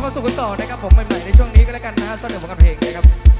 พบกับสุกันต่อนะครับผมใหม่ๆในช่วงนี้ก็แล้วกันนะฮะเสนอผลงานเพลงนะครับ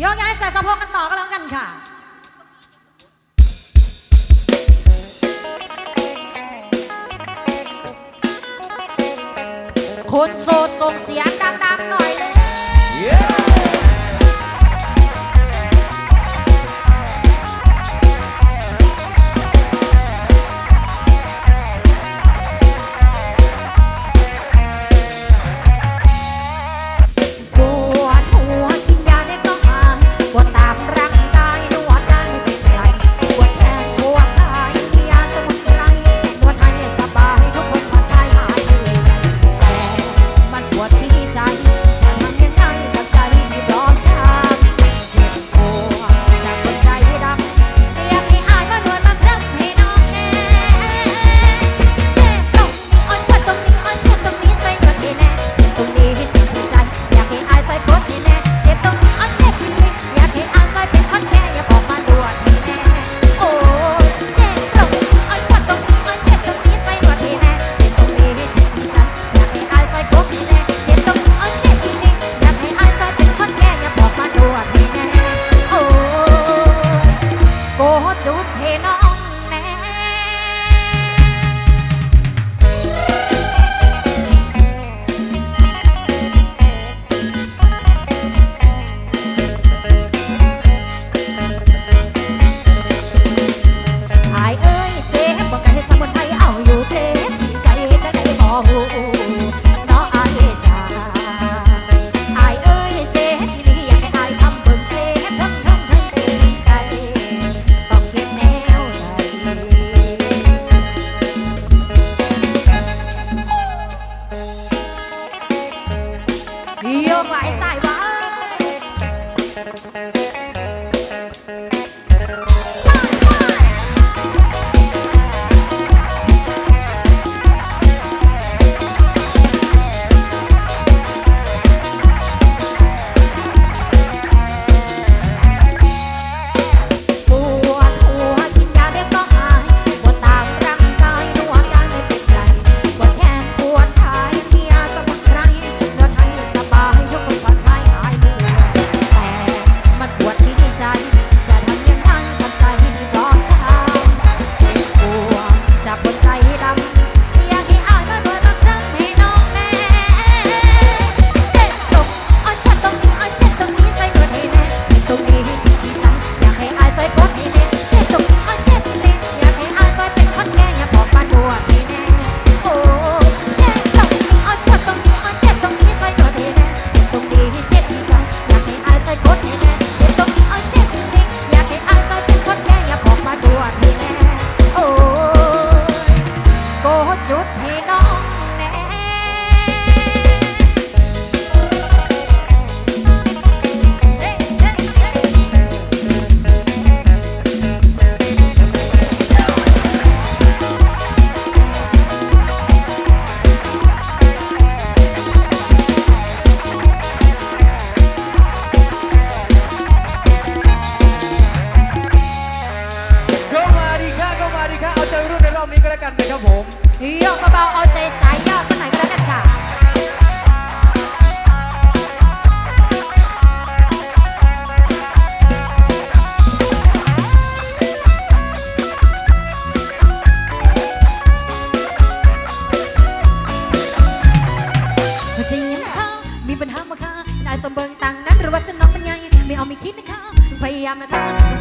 โยกย้ายใส่สะโพกกันต่อก็แล้วกันค่ะคนโสดส่งเสียงดังๆหน่อยเลย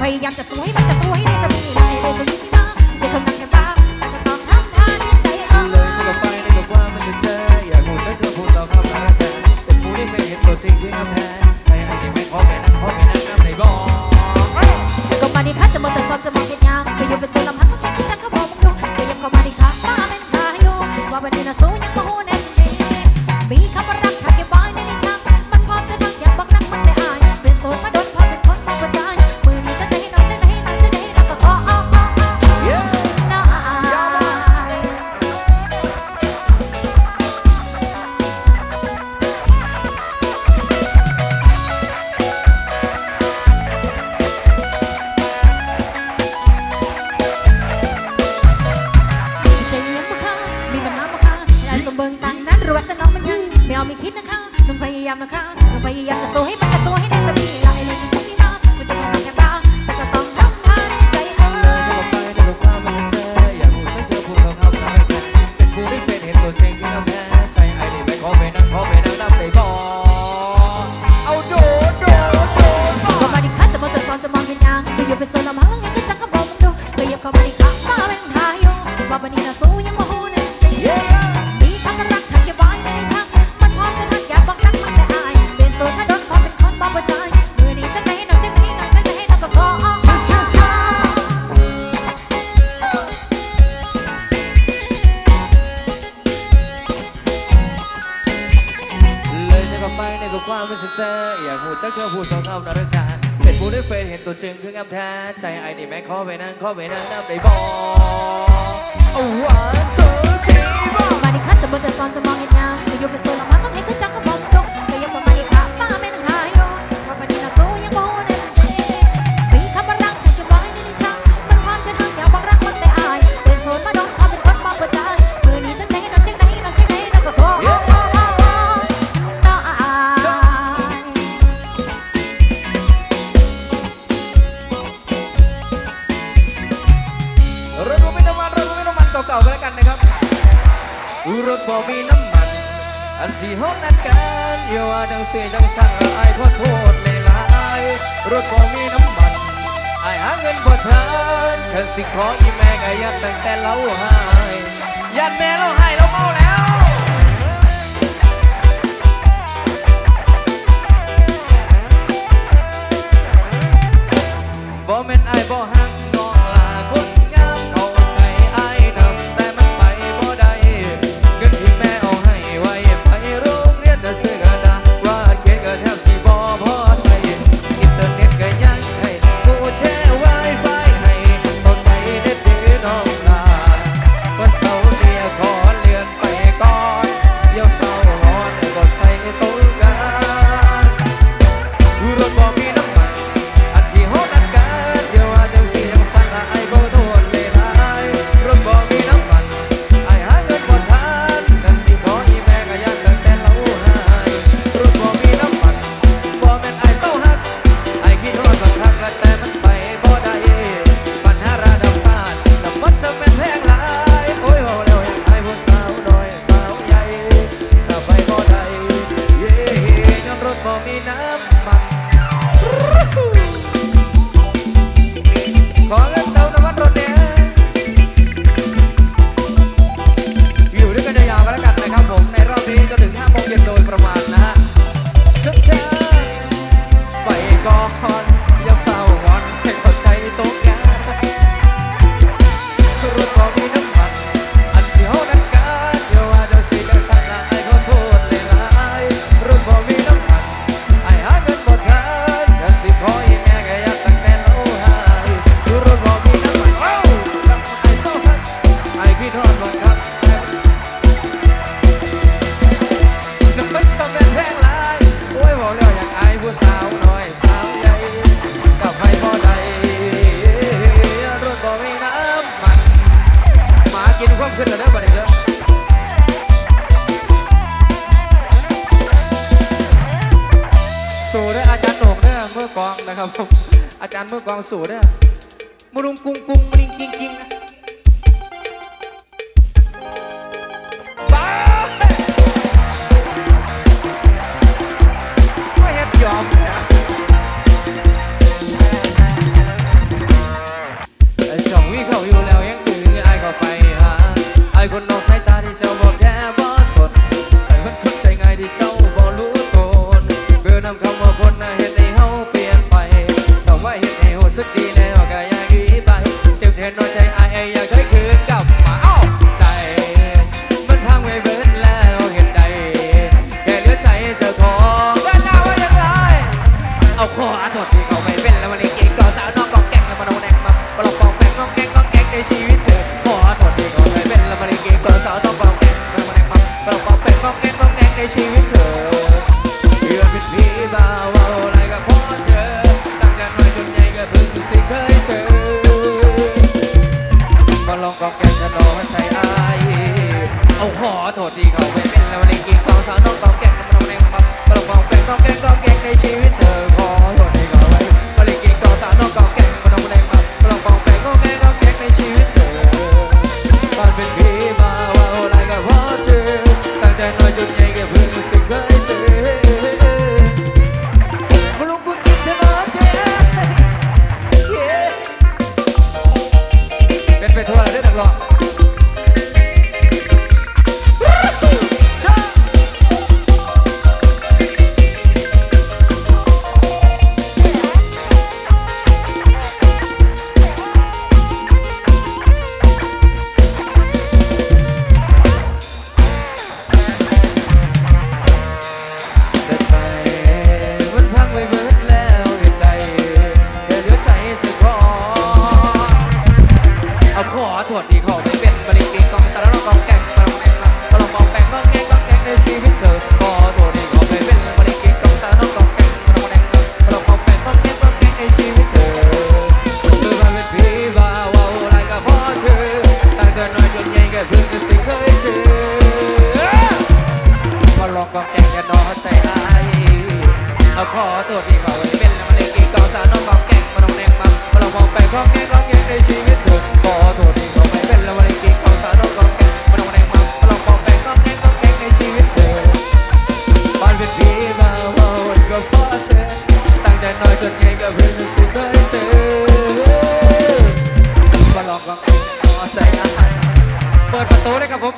พยายามจะสวยมันจะสวยได้จะมี ไม่คิดนะคะหนูพยายามนะคะหนูพยายามจะโซ่ให้มันจะโซ่ให้ได้สักที จักเธอผู้สองเท่านาฬิาเสร็จผู้ด้วยเฟนเห็นตัวจริงคืองามแท้ใจไอ้นี่แม่ขอไปนั่งขอไปนั่งน้ำได้บ่ก Oh, one, two, three, มาดิคัดจะบ่นแต่ซ้อนจะมองเห็นงามจะอยู่เป็โซ่ห้องนั้นกันอย่ว่าจังสีจังสั่งอายขอโทษเลยลายรถบ่มีน้ำมันอายหาเงินบ่ทันแค่สิขออีแม่ก็ยัดแตั้งแต่เราหายยัดแม่เราหายเราเมาแล้ว อสู่เด้อาจารย์หนกเด้เมื่อกองนะครับ อาจารย์เมื่อกองสู่เด้มุรุงกุ้งกุ้งมริงกิงกิงนะ ไ่เคยเจอมาลองกองแก้มจะนอนใจอายเอาหอโทษที่เขาไม่เป็นแล้วในกินกองสาวน้องกองแก้มมัต้องแรงมาลองกองแก้มกองแกงมกองแกงในชีวิตเธอขอ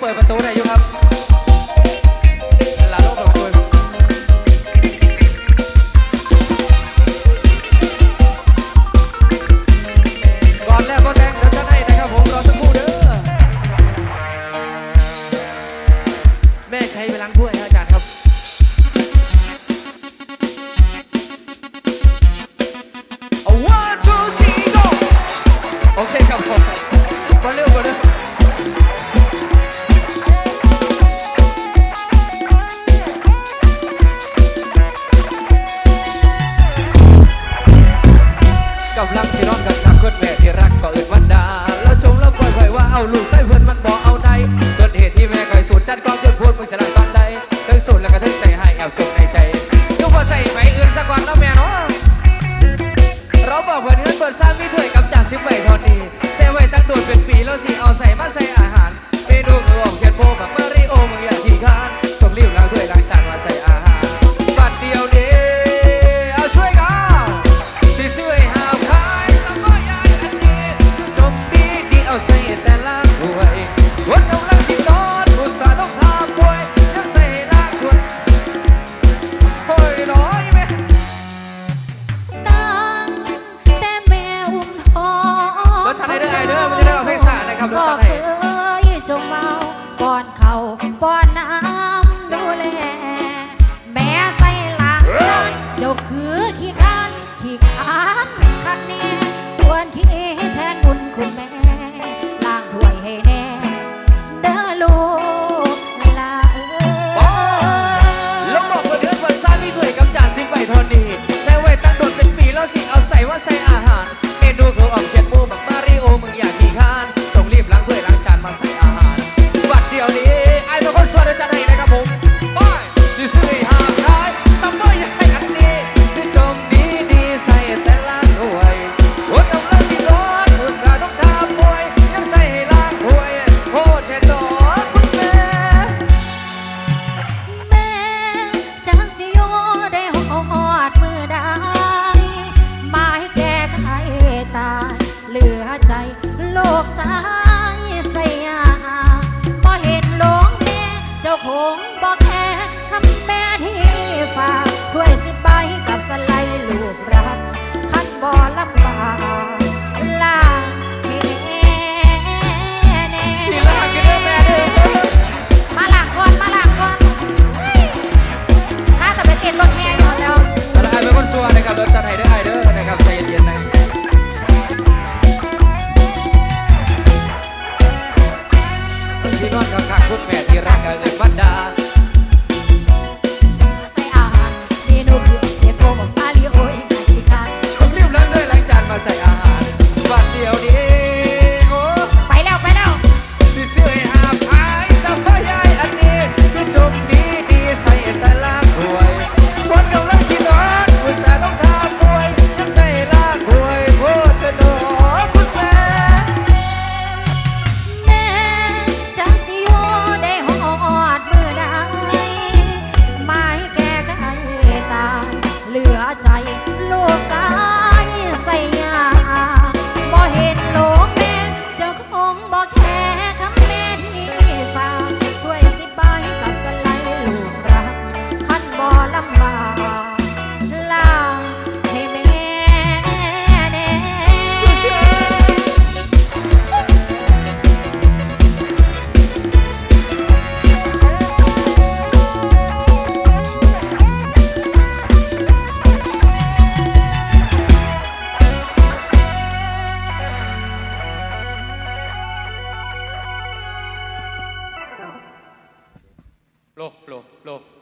такое потом.